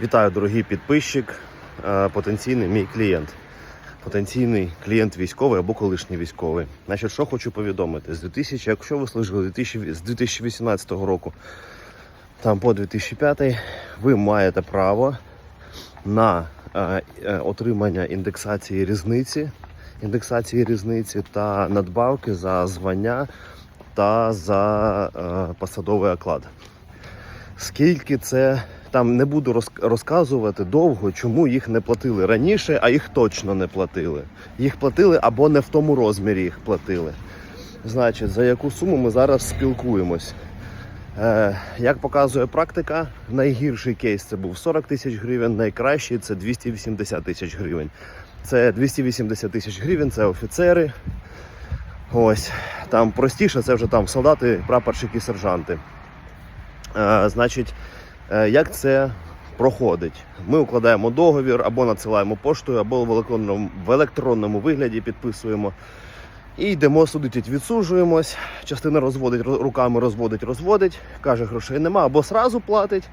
Вітаю, дорогий підписчик, е, потенційний мій клієнт. Потенційний клієнт військовий або колишній військовий. Значить, що хочу повідомити, з 2000, якщо ви служили 2000, з 2018 року там по 2005, ви маєте право на е, е, отримання індексації різниці, індексації різниці та надбавки за звання та за посадовий оклад. Скільки це там не буду розказувати довго, чому їх не платили раніше, а їх точно не платили. Їх платили або не в тому розмірі їх платили. Значить, за яку суму ми зараз спілкуємось. Е, як показує практика, найгірший кейс це був 40 тисяч гривень, найкращий це 280 тисяч гривень. Це 280 тисяч гривень, це офіцери. Ось там простіше, це вже там солдати, прапорщики, сержанти. Е, значить, як це проходить? Ми укладаємо договір або надсилаємо поштою, або в електронному, в електронному вигляді підписуємо. І йдемо судити, відсуджуємось. Частина розводить руками, розводить, розводить, каже, грошей нема, або сразу платить.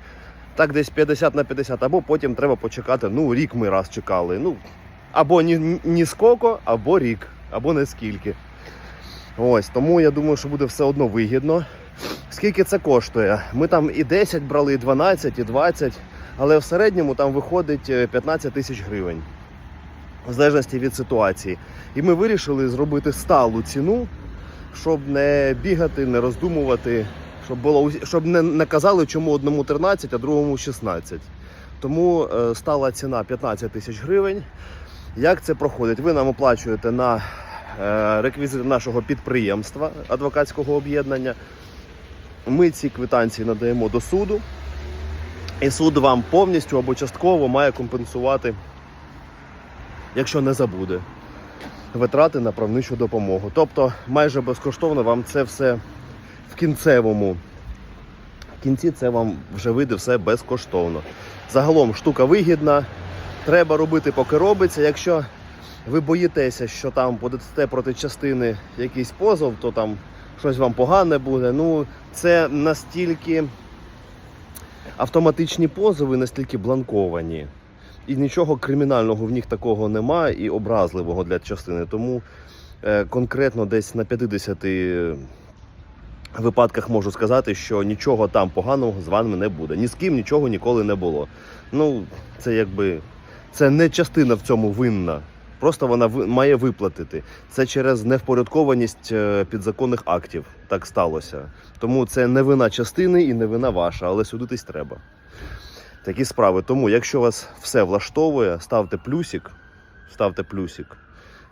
Так, десь 50 на 50, або потім треба почекати. Ну, рік ми раз чекали. Ну, або ні, ні скільки, або рік, або не скільки. Ось, тому я думаю, що буде все одно вигідно. Скільки це коштує? Ми там і 10 брали, і 12, і 20, але в середньому там виходить е, 15 тисяч гривень. В залежності від ситуації. І ми вирішили зробити сталу ціну, щоб не бігати, не роздумувати, щоб було щоб не, не казали, чому одному 13, а другому 16. Тому е, стала ціна 15 тисяч гривень. Як це проходить? Ви нам оплачуєте на е, реквізити нашого підприємства адвокатського об'єднання. Ми ці квитанції надаємо до суду, і суд вам повністю або частково має компенсувати, якщо не забуде, витрати на правничу допомогу. Тобто майже безкоштовно вам це все в кінцевому. В кінці це вам вже вийде все безкоштовно. Загалом штука вигідна. Треба робити, поки робиться. Якщо ви боїтеся, що там подасте проти частини якийсь позов, то там щось вам погане буде. Ну, це настільки автоматичні позови, настільки бланковані. І нічого кримінального в них такого немає і образливого для частини. Тому е, конкретно десь на 50 випадках можу сказати, що нічого там поганого з вами не буде. Ні з ким нічого ніколи не було. Ну, це якби це не частина в цьому винна. Просто вона має виплатити. Це через невпорядкованість е, підзаконних актів так сталося. Тому це не вина частини і не вина ваша, але судитись треба. Такі справи. Тому, якщо вас все влаштовує, ставте плюсик, ставте плюсик.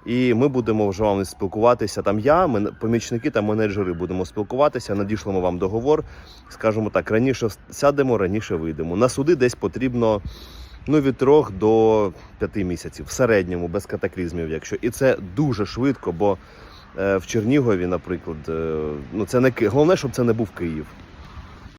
І ми будемо вже вам спілкуватися. Там я, мен- помічники та менеджери будемо спілкуватися, надішлемо вам договор. Скажімо так, раніше сядемо, раніше вийдемо. На суди десь потрібно ну, від трьох до п'яти місяців в середньому, без катаклізмів, якщо. І це дуже швидко, бо е, в Чернігові, наприклад, е, ну це не головне, щоб це не був Київ.